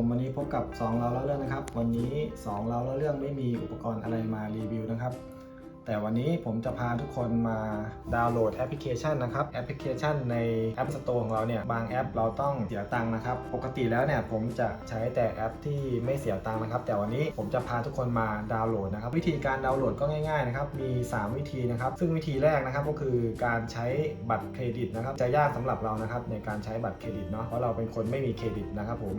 ผมวันนี้พบกับ2เราแล้วเรื่องนะครับ วันนี้2เราแล้วเรื่องไม่มีอุปกรณ์อะไรมารีวิวนะครับ แต่วันนี้ผมจะพาทุกคนมาดาวน์โหลดแอปพลิเคชันนะครับแอปพลิเคชันใน App Store ของเราเนี่ยบางแอปเราต้องเสียตังค์นะครับปกติแล้วเนี่ยผมจะใช้แต่แอปที่ไม่เสียตังค์นะครับแต่วันนี้ผมจะพาทุกคนมาดาวน์โหลดนะครับวิธีการดาวน์โหลดก็ง่ายๆนะครับมี 3 วิธีนะครับซึ่งวิธีแรกนะครับก็คือการใช้บัตรเครดิตนะครับจะยากสำหรับเรานะครับในการใช้บัตรเครดิตเนาะเพราะเราเป็นคนไม่มีเครดิตนะครับผม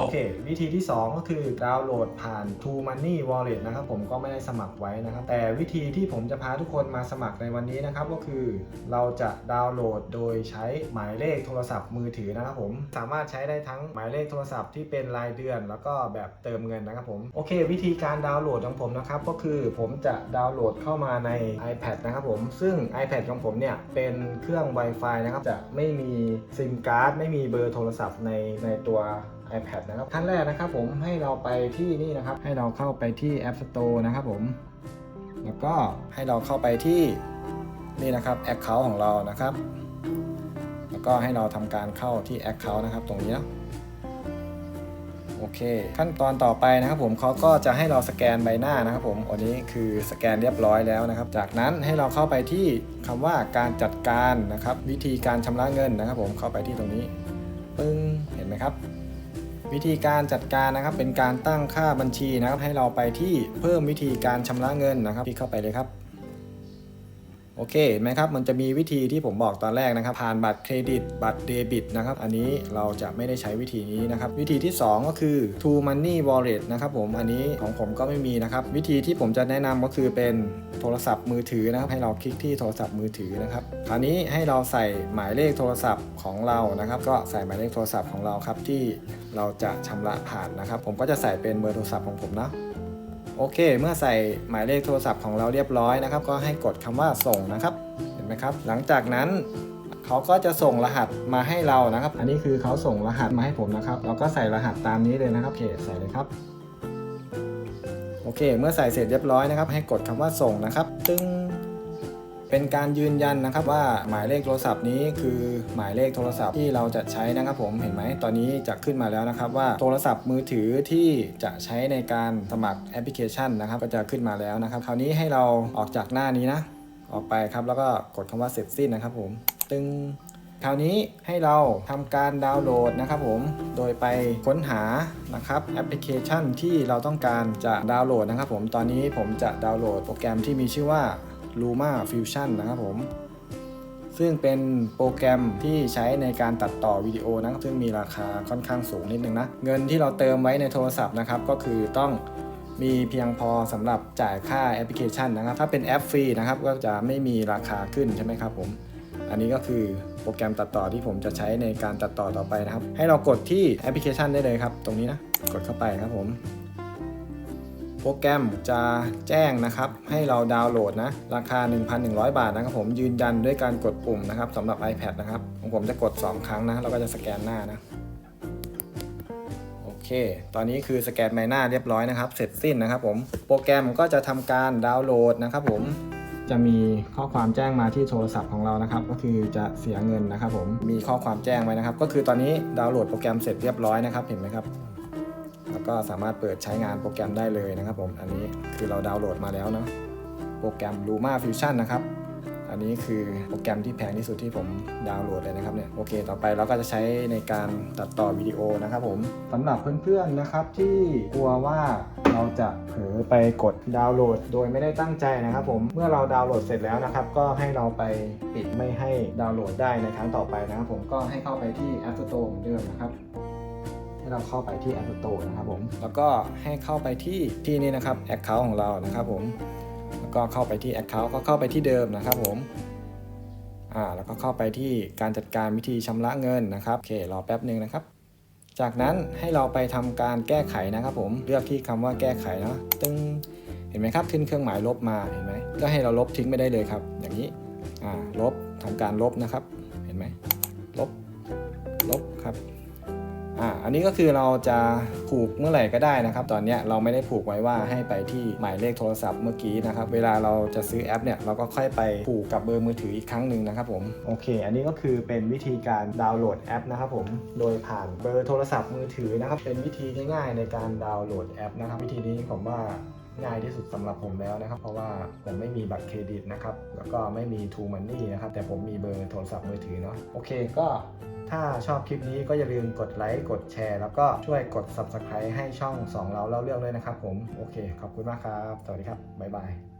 โอเค วิธีที่ 2 ก็คือดาวน์โหลดผ่าน True Money Wallet นะครับผมก็ไม่ได้สมัครไว้นะครับแต่วิธีที่ผมจะพาทุกคนมาสมัครในวันนี้นะครับ ก็คือเราจะดาวน์โหลดโดยใช้หมายเลขโทรศัพท์มือถือนะครับผมสามารถใช้ได้ทั้งหมายเลขโทรศัพท์ที่เป็นรายเดือน แล้วก็แบบเติมเงินนะครับผมโอเค วิธีการดาวน์โหลดของผมนะครับก็คือผมจะดาวน์โหลดเข้ามาใน iPad นะครับผมซึ่ง iPad ของผมเนี่ยเป็นเครื่อง Wi-Fi นะครับจะไม่มีซิมการ์ดไม่มีเบอร์โทรศัพท์ในในตัว iPad นะครับขั้นแรกนะครับผมให้เราไปที่นี่นะครับ ให้เราเข้าไปที่ App Store นะครับผม แล้วก็ให้เราเข้าไปที่นี่นะครับ Account ของเรานะครับ แล้วก็ให้เราทำการเข้าที่ Account นะครับ ตรงนี้นะโอเค ขั้นตอนต่อไปนะครับผมเขาก็จะให้เราสแกนใบหน้านะครับผมอันนี้คือสแกนเรียบร้อยแล้วนะครับ จากนั้นให้เราเข้าไปที่คำว่าการจัดการนะครับ วิธีการชำระเงินนะครับ ผมเข้าไปที่ตรงนี้ปึ้งเห็นไหมครับ วิธีการจัดการนะครับเป็นการตั้งค่าบัญชีนะครับให้เราไปที่เพิ่มวิธีการชำระเงินนะครับคลิกเข้าไปเลยครับ โอเคเห็นไหมครับ มันจะมีวิธีที่ผมบอกตอนแรกนะครับ ผ่านบัตรเครดิต บัตรเดบิตนะครับ อันนี้เราจะไม่ได้ใช้วิธีนี้นะครับ วิธีที่ 2 ก็คือ True Money Wallet นะครับผม อันนี้ของผมก็ไม่มีนะครับ วิธีที่ผมจะแนะนำก็คือเป็นโทรศัพท์มือถือนะครับ ให้เราคลิกที่โทรศัพท์มือถือนะครับ คราวนี้ให้เราใส่หมายเลขโทรศัพท์ของเรา นะครับ ก็ใส่หมายเลขโทรศัพท์ของเราครับที่เราจะชำระผ่านนะครับ ผมก็จะใส่เป็นเบอร์โทรศัพท์ของผมนะ โอเค เมื่อใส่หมายเลขโทรศัพท์ของเราเรียบร้อยนะครับ ก็ให้กดคำว่าส่งนะครับ เห็นไหมครับ หลังจากนั้นเขาก็จะส่งรหัสมาให้เรานะครับ อันนี้คือเขาส่งรหัสมาให้ผมนะครับ เราก็ใส่รหัสตามนี้เลยนะครับโอเคใส่เลยครับ โอเค เมื่อใส่เสร็จเรียบร้อยนะครับ ให้กดคำว่าส่งนะครับ ตึ้ง เป็นการยืนยันนะครับว่าหมายเลขโทรศัพท์นี้คือหมายเลขโทรศัพท์ที่เราจะใช้นะครับผมเห็นไหมตอนนี้จะขึ้นมาแล้วนะครับว่าโทรศัพท์มือถือที่จะใช้ในการสมัครแอปพลิเคชันนะครับก็จะขึ้นมาแล้วนะครับ คราวนี้ให้เราออกจากหน้านี้นะ ออกไปครับแล้วก็กดคำว่าเสร็จสิ้นนะครับผมตึงคราวนี้ให้เราทำการดาวน์โหลดนะครับผม โดยไปค้นหานะครับแอปพลิเคชันที่เราต้องการจะดาวน์โหลดนะครับผม ตอนนี้ผมจะดาวน์โหลดโปรแกรมที่มีชื่อว่า Luma Fusion นะครับผม ซึ่งเป็นโปรแกรมที่ใช้ในการตัดต่อวิดีโอนะซึ่งมีราคาค่อนข้างสูงนิดนึงนะ เงินที่เราเติมไว้ในโทรศัพท์นะครับ ก็คือต้องมีเพียงพอสำหรับจ่ายค่าแอปพลิเคชันนะครับ ถ้าเป็นแอปฟรีนะครับ ก็จะไม่มีราคาขึ้นใช่ไหมครับผม อันนี้ก็คือโปรแกรมตัดต่อที่ผมจะใช้ในการตัดต่อต่อไปนะครับ ให้เรากดที่แอปพลิเคชันได้เลยครับ ตรงนี้นะ กดเข้าไปครับผม โปรแกรมจะแจ้งนะครับ ให้เราดาวน์โหลดนะ ราคา 1,100 บาทนะครับผมยืนยันด้วยการกดปุ่มนะครับสำหรับ iPad นะครับของผมจะกด 2 ครั้งนะแล้วก็จะสแกนหน้านะโอเค ตอนนี้คือสแกนใบหน้าเรียบร้อยนะครับ เสร็จสิ้นนะครับผม โปรแกรมก็จะทำการดาวน์โหลดนะครับผม จะมีข้อความแจ้งมาที่โทรศัพท์ของเรานะครับ ก็คือจะเสียเงินนะครับผม มีข้อความแจ้งไว้นะครับ ก็คือตอนนี้ดาวน์โหลดโปรแกรมเสร็จเรียบร้อยนะครับ เห็นไหมครับ ก็สามารถเปิดใช้งานโปรแกรมได้เลยนะครับผมอันนี้คือเราดาวน์โหลดมาแล้วเนาะโปรแกรม Luma Fusion นะครับอันนี้คือโปรแกรมที่แพงที่สุดที่ผมดาวน์โหลดเลยนะครับเนี่ยโอเค ต่อไปเราก็จะใช้ในการตัดต่อวิดีโอนะครับผมสำหรับเพื่อนๆนะครับที่กลัวว่าเราจะเผลอไปกดดาวน์โหลด โดยไม่ได้ตั้งใจนะครับผมเมื่อเราดาวน์โหลดเสร็จแล้วนะครับ ก็ให้เราไปปิดไม่ให้ดาวน์โหลดได้ในครั้งต่อไปนะครับผมก็ให้เข้าไปที่ App Store เหมือนเดิมนะครับ ให้เราเข้าไปที่ App Store นะครับผมแล้วก็ให้เข้าไปที่ที่นี่นะครับ Account ของเรานะครับผมแล้วก็เข้าไปที่ Account ก็เข้าไปที่เดิมนะครับผมอ่าแล้วก็เข้าไปที่การจัดการวิธีชำระเงินนะครับโอเครอแป๊บหนึ่งนะครับ จากนั้นให้เราไปทำการแก้ไขนะครับผมเลือกที่คำว่าแก้ไขเนาะตึ้งเห็นไหมครับขึ้นเครื่องหมายลบมาเห็นไหมก็ให้เราลบทิ้งไปได้เลยครับ อย่างนี้อ่าลบทำการลบนะครับ เห็นไหมลบลบครับ อ่าอันนี้ก็คือเราจะผูกเมื่อไหร่ก็ได้นะครับ ตอนนี้เราไม่ได้ผูกไว้ว่าให้ไปที่หมายเลขโทรศัพท์เมื่อกี้นะครับ เวลาเราจะซื้อแอปเนี่ยเราก็ค่อยไปผูกกับเบอร์มือถืออีกครั้งหนึ่งนะครับผม โอเค อันนี้ก็คือเป็นวิธีการดาวน์โหลดแอปนะครับผม โดยผ่านเบอร์โทรศัพท์มือถือนะครับ เป็นวิธีง่ายๆในการดาวน์โหลดแอปนะครับ วิธีนี้ผมว่า ง่ายที่สุดสำหรับผมแล้วนะครับ เพราะว่าผมไม่มีบัตรเครดิตนะครับ แล้วก็ไม่มีทูมันนี่นะครับ แต่ผมมีเบอร์โทรศัพท์มือถือเนาะโอเคก็ถ้าชอบคลิปนี้ก็อย่าลืมกดไลค์ กดแชร์ แล้วก็ช่วยกด Subscribe ให้ช่อง 2 เราเล่าเรื่องด้วยนะครับผม โอเค ขอบคุณมากครับ สวัสดีครับ บ๊ายบาย